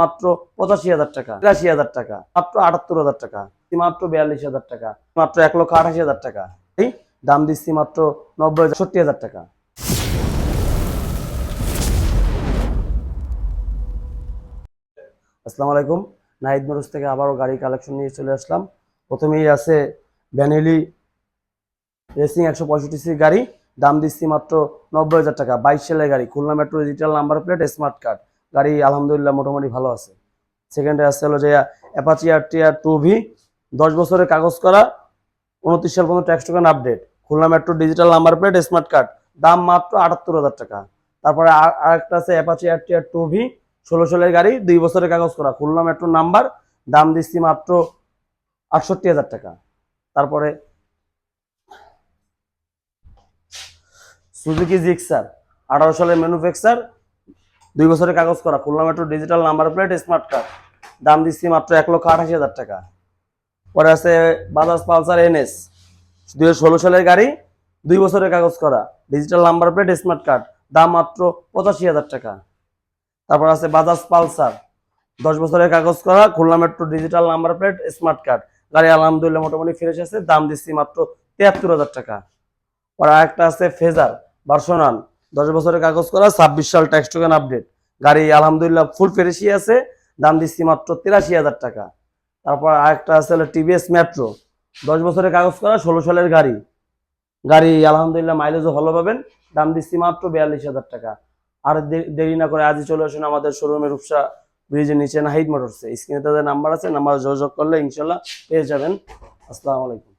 মাত্র পঁচাশি হাজার টাকা, তিরাশি হাজার টাকা, মাত্র আটাত্তর হাজার টাকা, মাত্র বিয়াল্লিশ হাজার টাকা, মাত্র এক লক্ষ আঠাশি হাজার টাকা। এই দাম দিচ্ছি মাত্র নব্বই ষট্টি হাজার টাকা। আসসালামু আলাইকুম, নাহিদ মরুজ থেকে আবারও গাড়ি কালেকশন নিয়ে চলে আসলাম। প্রথমেই আছে ভ্যানিলি রেসিং একশো পঁয়ষট্টি সি গাড়ি। দাম দিচ্ছি মাত্র নব্বই হাজার টাকা। বাইশ সালের গাড়ি, Khulna metro digital number plate smart card গাড়ি আলহামদুলিল্লাহ মোটামুটি ভালো আছে। সেকেন্ডে আসছে হলো যে Apache R TR two V দশ বছরের কাগজ করা, উনত্রিশ সাল পর্যন্ত tax token update Khulna metro digital number plate smart card দাম মাত্র আটাত্তর হাজার টাকা। তারপরে আর- আরেকটা আছে Apache R TR two V ষোলো সালের গাড়ি, দুই বছরের কাগজ করা, খুলনা মেট্রো নাম্বার দাম দিচ্ছি মাত্র আটষট্টি হাজার টাকা। তারপরে সুজুকি জিক্সার আঠারো সালের ম্যানুফ্যাকচার দুই বছরের কাগজ করা, Khulna metro digital number plate smart card দাম দিচ্ছি মাত্র এক লক্ষ আঠাশি হাজার টাকা। পরে আছে বাজাজ পালসার এনএস দুই ষোলো সালের গাড়ি, দুই বছরের কাগজ করা digital number plate smart card দাম মাত্র পঁচাশি হাজার টাকা। তারপর আছে বাজাজ পালসার দশ বছরের কাগজ করা, Khulna metro digital number plate smart card গাড়ি আলহামদুলিল্লাহ মোটামুটি ফ্রেশ আছে, দাম দিচ্ছি মাত্র তিয়াত্তর হাজার টাকা। আর আরেকটা আছে ফেজার ভার্সনাল দশ বছরের কাগজ করা, ছাব্বিশ সাল ট্যাক্স টোকেন আপডেট গাড়ি আলহামদুলিল্লাহ ফুল ফ্রেশই আছে, দাম দিচ্ছি মাত্র তিরাশি হাজার টাকা। তারপর আরেকটা আছে হলো টিভিএস মেট্রো দশ বছরের কাগজ করা, ষোলো সালের গাড়ি। গাড়ি আলহামদুলিল্লাহ মাইলেজও ভালো পাবেন, দাম দিচ্ছি মাত্র বিয়াল্লিশ হাজার টাকা। আর দেরি না করে আজই চলে আসুন আমাদের শোরুমের রূপসা ব্রিজের নিচে নাহিদ মোটরসে। স্ক্রিনে তাদের নাম্বার আছে নাম্বার যোগাযোগ করলে ইনশাল্লাহ পেয়ে যাবেন। আসসালামু আলাইকুম।